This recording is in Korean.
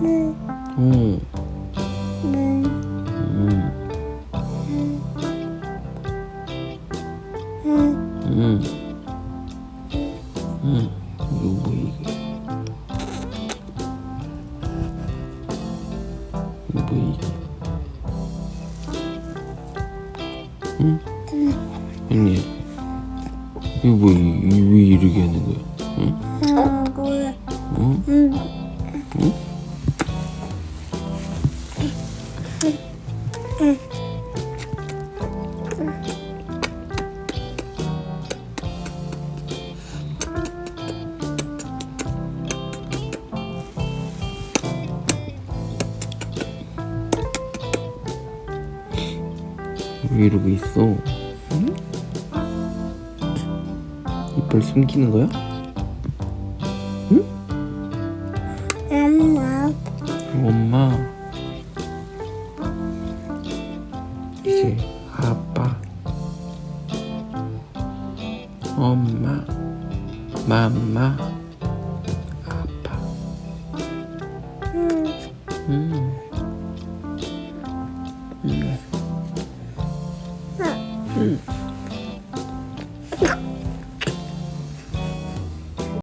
물, 음, 물, 음, 물, 음, 음. 이거 뭐 이게? 이거 뭐 이게? 응? 언니, 이거 뭐 이- 하는 거야? 응? 응? 응? 응. 왜 이러고 있어? 응? 이빨 숨기는 거야? 엄마. 엄마 아빠, 엄마, 맘마, 아빠. 음. 음. 음.